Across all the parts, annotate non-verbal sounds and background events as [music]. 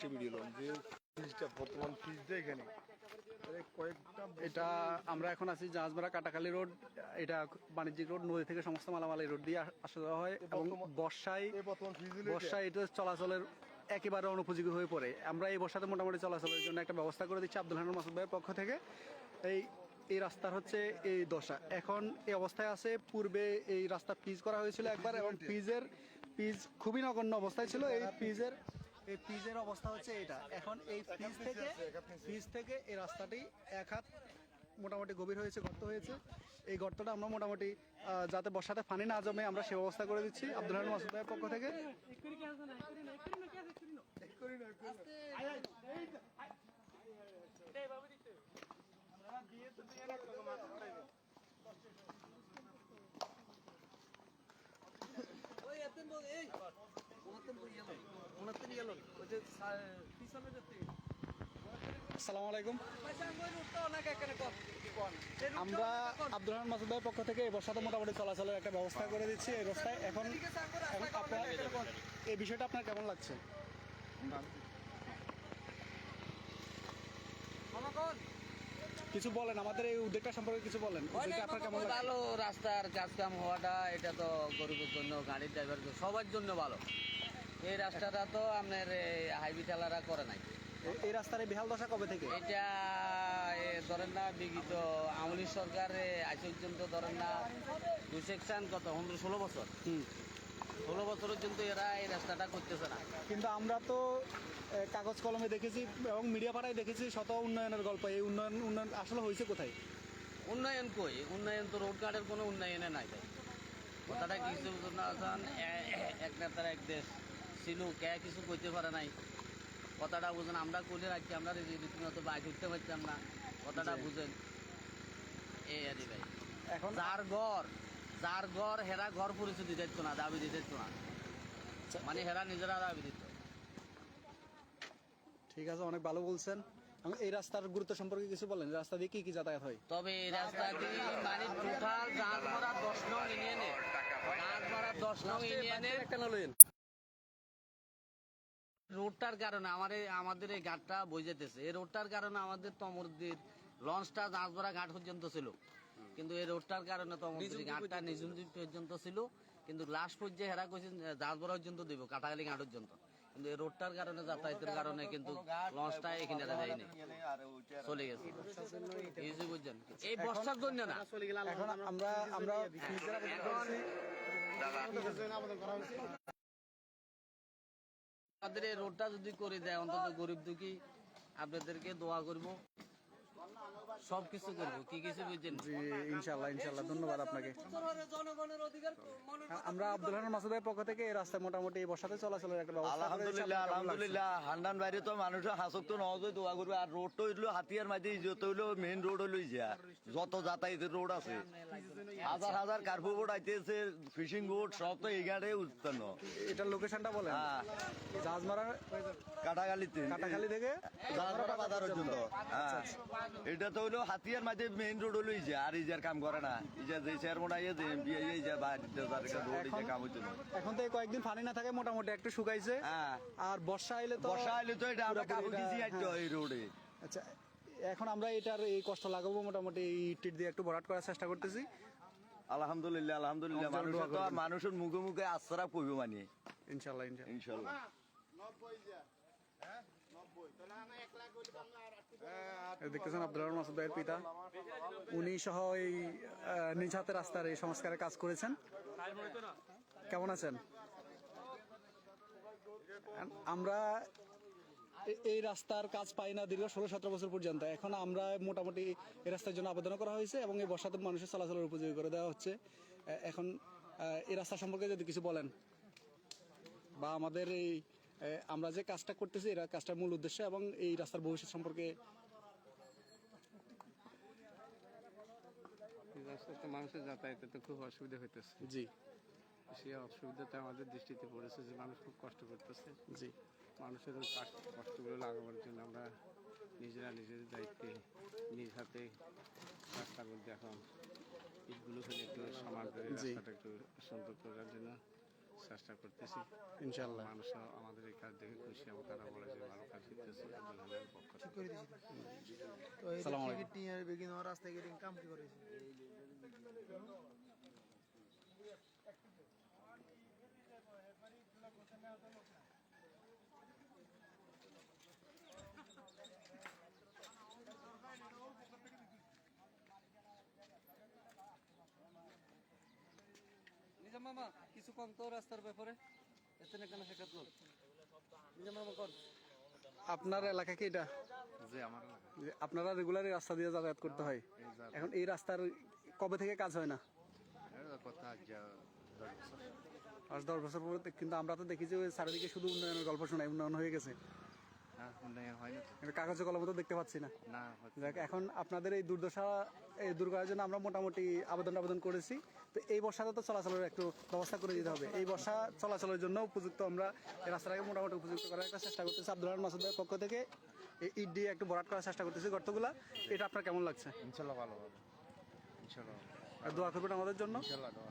সে video loan যে ফিজটা বর্তমান ফিজটা এখানে। কয়েকটা এটা আমরা এখন আছি জাহাজমারা কাটাখালী রোড। এটা বাণিজ্যিক রোড নদী থেকে সমস্ত মালামাল এই রোড দিয়ে আসা যাওয়া হয়। এবং বর্ষায় বর্ষায় এটা চলাচলের একেবারে অনুপযোগী হয়ে পড়ে। আমরা এই বর্ষাতে মোটামুটি চলাচলের জন্য একটা ব্যবস্থা করে দিচ্ছি আব্দুল হানান মাসুদ ভাইয়ের পক্ষ থেকে। এই এই রাস্তার হচ্ছে এই দশা। এখন এই অবস্থায় আছে। পূর্বে এই রাস্তা পিচ করা হয়েছিল একবার এবং পিজের পিচ খুবই নগণ্য অবস্থায় ছিল। এই পিজের এই পিজের অবস্থা হচ্ছে এটা এখন এই পিচ থেকে পিচ থেকে এই রাস্তাটি এক হাত মোটামুটি গভীর হয়েছে গর্ত হয়েছে। এই গর্তটা আমরা মোটামুটি যাতে বর্ষাতে পানি না জমে আমরা সে ব্যবস্থা করে দিচ্ছি আব্দুল হান মাসুদ ভাইয়ের পক্ষ থেকে। আসসালামু আলাইকুম। আমরা আব্দুল রহমান মাসুদ ভাইয়ের পক্ষ থেকে এই বর্ষাতে মোটামুটি চলাচলের একটা ব্যবস্থা করে দিচ্ছি এই রাস্তায় এখন এখন আপনার এই বিষয়টা আপনার কেমন লাগছে? কিছু বলেন আমাদের এই উদ্যোগটা সম্পর্কে কিছু বলেন। আপনার কেমন ভালো রাস্তার কাজ কাম হওয়াটা এটা তো গরিবের জন্য গাড়ির ড্রাইভার সবার জন্য ভালো। এই রাস্তাটা তো আপনার হাইবি ঠেলারা করে নাই। এই- রাস্তার বেহাল দশা কবে থেকে? এটা ধরেন না বিগত আমলি সরকার আজ পর্যন্ত ধরেন না দু সেকশন কত? পনেরো ষোলো বছর। ষোলো বছর পর্যন্ত এরা এই রাস্তাটা করতেছে না। কিন্তু আমরা তো কাগজ কলমে দেখেছি এবং মিডিয়া পাড়ায় দেখেছি শত উন্নয়নের গল্প। এই উন্নয়ন উন্নয়ন আসলে হয়েছে কোথায়? উন্নয়ন কই? উন্নয়ন তো রোড কার্ডের কোনো উন্নয়নে নাই তাই কথাটা কিছু না এক নেতার এক দেশ। ছিল কে কিছু কইতে পারে নাই। কথাটা বুঝেন আমরা কইলে রাখছি আমরা রীতিমতো বাইক উঠতে পারতাম না। কথাটা বুঝেন। এই আর ভাই এখন যার ঘর যার ঘর হেরা ঘর পরিচয় দিতে না দাবি দিতে না। মানে হেরা নিজেরা দাবি দিত। ঠিক আছে অনেক ভালো বলছেন। এই রাস্তার গুরুত্ব সম্পর্কে কিছু বলেন রাস্তা দিয়ে কি কি যাতায়াত হয়? তবে এই রাস্তা দিয়ে মানে টোটাল জাহাজ ভরা দশ নং ইউনিয়নে জাহাজ ভরা দশ নং ইউনিয়নে রোডটার কারণে আমার এই- আমাদের এই ঘাটটা বই যেতেছে। এই রোডটার কারণে আমাদের তমরদের লঞ্চটা জাহাজভরা ঘাট পর্যন্ত ছিল। কিন্তু এই রোডটার কারণে তমরদের ঘাটটা নিজুমদি পর্যন্ত ছিল। কিন্তু লাস্ট পর্যায়ে হেরা কইছেন জাহাজভরা পর্যন্ত দিব কাটাখালি ঘাট পর্যন্ত। কিন্তু এই রোডটার কারণে যাতায়াতের কারণে কিন্তু লঞ্চটা এখানে যায়নি। চলে গেছে। এই যে বুঝছেন এই বর্ষার জন্য না। এখন আমরা আমরা করেছি। আমাদের এই রোডটা যদি করে দেয় অন্তত গরিব দুঃখী আপনাদেরকে দোয়া করব। সবকিছু করব। কি কিছু বুঝছেন? জি ইনশাল্লাহ ইনশাল্লাহ ধন্যবাদ আপনাকে। আমরা আব্দুল হানান মাসুদ ভাইয়ের পক্ষ থেকে এই রাস্তায় মোটামুটি এই বর্ষাতে চলাচলের একটা ব্যবস্থা আলহামদুলিল্লাহ? আলহামদুলিল্লাহ। হান্ডান বাইরে তো মানুষের হাসক তো নহজে দোয়া করবে আর রোড তো হইল হাতিয়ার মাঝে যত হইল মেইন রোড হইল ইয়া যত যাতায়াতের রোড আছে। হাজার হাজার কার্পো বোর্ড আইতেছে ফিশিং বোর্ড সব তো এই গাড়ে উৎপন্ন। এটার লোকেশনটা বলেন। হ্যাঁ। জাহাজমারা কাটাখালিতে। কাটাখালি থেকে? জাহাজপাড়া বাজার পর্যন্ত। হ্যাঁ। এটা তো হইল হাতিয়ার মাঝে মেইন রোড হইল ইজা আর ইজার কাম করে না। ইজা যে চেয়ারম্যান আইয়ে যে এমপি আইয়ে ইজা বাড়িতে রোড ইজা কাম হইতো না এখন তো কয়েকদিন পানি না থাকে মোটামুটি একটু শুকাইছে। হ্যাঁ। আর বর্ষা আইলে তো বর্ষা আইলে তো এটা আমরা এটা- দিছি এই রোডে আচ্ছা এখন আমরা এটার এই কষ্ট লাগাবো মোটামুটি এই টিট দিয়ে একটু ভরাট করার চেষ্টা করতেছি। আলহামদুলিল্লাহ আলহামদুলিল্লাহ মানুষের তো আর মানুষের মুখে মুখে আশ্রা পড়বে মানে। ইনশাল্লাহ ইনশাল্লাহ। ইনশাল্লাহ। এই দেখতেছেন আব্দুল রহমান মাসুদ ভাইয়ের পিতা। উনি সহ এই নিজ হাতে রাস্তার এই সংস্কারের কাজ করেছেন। কেমন আছেন? আমরা এই রাস্তার কাজ পাই না দীর্ঘ ষোলো সতেরো বছর পর্যন্ত। এখন আমরা মোটামুটি এই রাস্তার জন্য আবেদন করা হয়েছে এবং এই বর্ষাতে মানুষের চলাচলের উপযোগী করে দেওয়া হচ্ছে। এখন এই রাস্তা সম্পর্কে যদি কিছু বলেন। বা আমাদের এই আমরা যে কাজটা করতেছি এটা কাজটার মূল উদ্দেশ্য এবং এই রাস্তার ভবিষ্যৎ সম্পর্কে রাস্তাতে মানুষের যাতায়াতে তো খুব অসুবিধা হইতেছে। জি। সেই অসুবিধাটা আমাদের দৃষ্টিতে পড়েছে যে মানুষ খুব কষ্ট করতেছে। জি। মানুষের ওই কষ্টগুলো লাগাবার জন্য আমরা নিজেরা নিজেদের দায়িত্বে নিজ হাতে রাস্তার মধ্যে এখন ইটগুলো ফেলে একটু করে রাস্তাটা একটু সুন্দর করার জন্য চেষ্টা করতেছি। ইনশাল্লাহ মানুষ আমাদের এই কাজ দেখে খুশি এবং তারা বলে যে ভালো কাজ করে তো। টিকিট নিয়ে বেগিন রাস্তায় গিয়ে কাম কি করেছে নিজাম মামা কিছু কম তো রাস্তার ব্যাপারে। কেন শেখাত মামা কর আপনার এলাকা কি এটা? যে আমার আপনারা রেগুলারই রাস্তা দিয়ে যাতায়াত করতে হয়। এখন এই রাস্তার কবে থেকে কাজ হয় না? পাঁচ দশ বছর। পরে কিন্তু আমরা তো দেখি যে চারিদিকে শুধু উন্নয়নের গল্প শোনায় উন্নয়ন হয়ে গেছে। কাগজে কলমে তো দেখতে পাচ্ছি না। না এখন আপনাদের এই দুর্দশা এই দূর করার জন্য আমরা মোটামুটি আবেদন আবেদন করেছি। তো এই বর্ষাতে তো চলাচলের একটু ব্যবস্থা করে দিতে হবে। এই বর্ষা চলাচলের জন্য উপযুক্ত আমরা রাস্তাটাকে মোটামুটি উপযুক্ত করার একটা চেষ্টা করতেছি। আব্দুল রহমান মাসুদের পক্ষ থেকে এই ইট দিয়ে একটু ভরাট করার চেষ্টা করতেছি গর্তগুলা। এটা আপনার কেমন লাগছে? ইনশাল্লাহ ভালো হবে। ইনশাল্লাহ। আর দোয়া করবেন আমাদের জন্য? ইনশাল্লাহ দোয়া।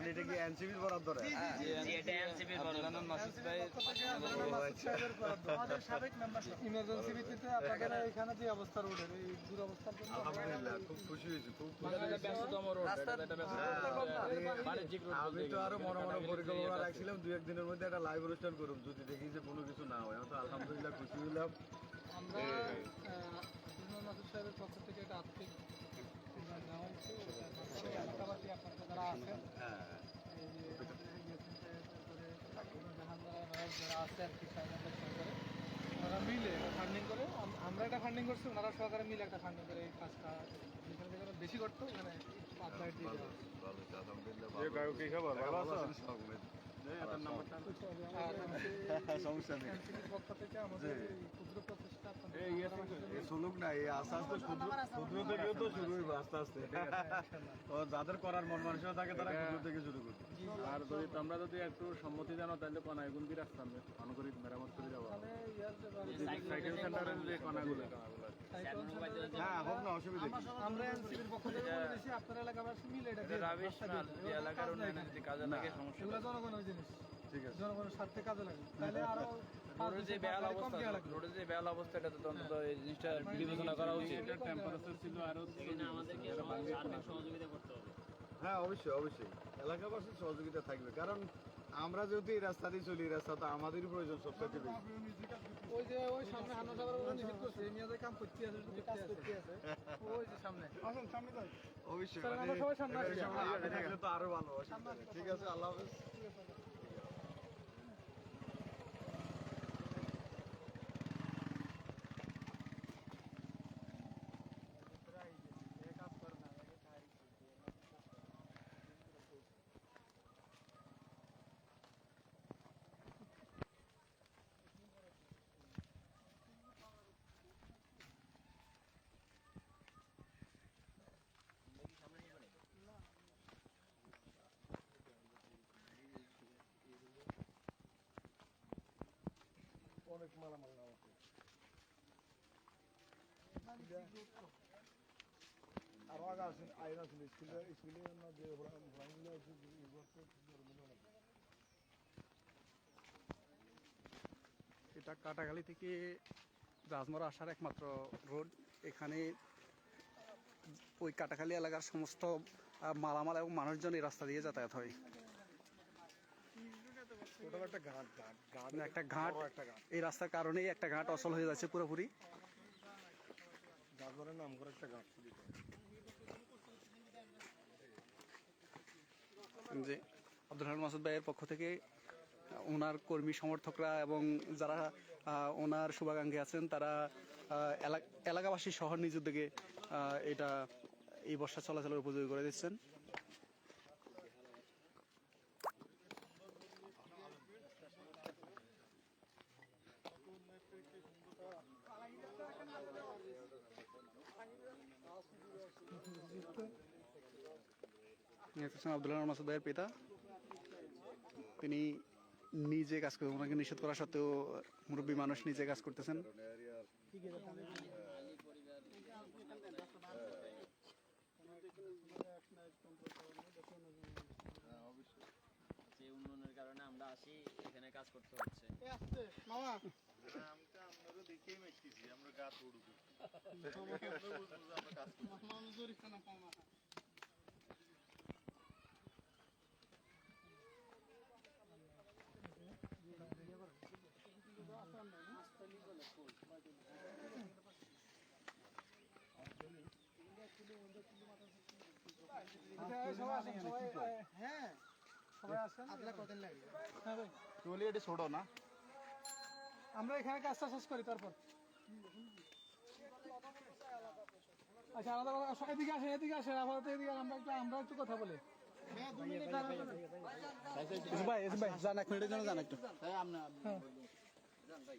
এটা কি এনসিবির বরাদ্দ রে? আমাদের সাবেক মেম্বারশিপ ইমার্জেন্সি ভিত্তিতে আপনাদের এখানে যে অবস্থা রোডের এই দুরবস্থার জন্য আলহামদুলিল্লাহ খুব খুশি হয়েছি খুব আমি তো আরও মনে মনে পরিকল্পনা রাখছিলাম দু একদিনের মধ্যে একটা লাইভ অনুষ্ঠান করুম। যদি দেখি যে কোনো কিছু না হয় আমি তো আলহামদুলিল্লাহ খুশি হইলাম। আমরা মাসুদ সাহেবের পক্ষ থেকে একটা আর্থিক হয়েছে আপনারা যারা আছেন এই যে ইয়াসিন সাহেব, তারপরে জাহান যারা আছে আর কি ওনারা মিলে ফান্ডিং করে আমরা একটা ফান্ডিং করছি ওনারা সহকারে মিলে একটা ফান্ডিং করে এই কাজটা যেখানে যেখানে বেশি করতো ওখানে আছেন সমস্যা নেই। পক্ষ থেকে আমাদের ক্ষুদ্র প্রচেষ্টা আপনাদের না এই আস্তে আস্তে ক্ষুদ্র থেকেও তো শুরু হইব আস্তে আস্তে ও যাদের করার মন মানসিকতা থাকে তারা ক্ষুদ্র থেকে শুরু করবে আর যদি তোমরা যদি একটু সম্মতি জানো তাহলে কোনা এগুন কি রাস্তা আমরা মেরামত করে যাব। সাইকেল সেন্টারের যে কোনাগুলো সেন্টারে হ্যাঁ হোক না অসুবিধা আমরা এনসিপির পক্ষ থেকে বলে দিয়েছি আপনার এলাকাবাসী মিলে এটা রাস্তা এলাকার উন্নয়নে যদি কাজে লাগে সমস্যা। এগুলো জনগণের জিনিস। ঠিক আছে। জনগণের স্বার্থে কাজে লাগে। তাহলে আরও রোডের যে বেহাল অবস্থা রোডের যে বেহাল অবস্থা এটা তো অন্তত এই জিনিসটা বিবেচনা করা উচিত। টেম্পারেচার ছিল আরও হ্যাঁ অবশ্যই অবশ্যই। এলাকাবাসীর সহযোগিতা থাকবে। কারণ আমরা যেহেতু এই রাস্তা দিয়ে চলি রাস্তা তো আমাদেরই প্রয়োজন সবচেয়ে বেশি। ওই যে ওই সামনে হানো সাগর নিষেধ করছে। এই মেয়াদে কাম করতে আছে কাজ করতে আছে। ওই যে সামনে। আসুন সামনে যাই। অবশ্যই মানে আমরা সবাই সামনে আসি। এবারে সামনে আগে থাকলে তো আরও ভালো ঠিক আছে আল্লাহ হাফেজ। অনেক মালামাল আগে আইন স্কুলে স্কুলে যে। এটা কাটাখালি থেকে রাজমারা আসার একমাত্র রোড। এখানে ওই কাটাখালি এলাকার সমস্ত মালামাল এবং মানুষজন এই রাস্তা দিয়ে যাতায়াত হয়। ওটাও একটা ঘাট ঘাট ঘাট একটা ঘাট বড় একটা ঘাট। এই রাস্তার কারণেই একটা ঘাট অচল হয়ে যাচ্ছে পুরোপুরি। জাগরের নাম করে একটা ঘাট শুরু যে আব্দুল হামিদ মাসুদ ভাইয়ের পক্ষ থেকে ওনার কর্মী সমর্থকরা এবং যারা ওনার শুভাকাঙ্ক্ষী আছেন তারা এলাকাবাসী শহর নিজ উদ্যোগে আহ, এটা এই বর্ষা চলাচলের উপযোগী করে দিচ্ছেন। হচ্ছেন আব্দুল্লাহ মাসুদ ভাইয়ের পিতা। তিনি নিজে কাজ করতেন ওনাকে নিষেধ করা সত্ত্বেও মুরব্বী মানুষ নিজে কাজ করতেছেন। [laughs] যে উন্নয়নের কারণে আমরা আসি এখানে কাজ করতে হচ্ছে মামা হ্যাঁ। হ্যাঁ এটি ছোট না? আমরা এখানে কাজটা শেষ করি তারপর। আচ্ছা আলাদা কথা এদিকে আসেন এদিকে আসেন আপাতত এদিকে আমরা একটু আমরা একটু কথা বলি। ভাই ভাই জান এক মিনিটের জন্য জান একটু। আমরা সবাই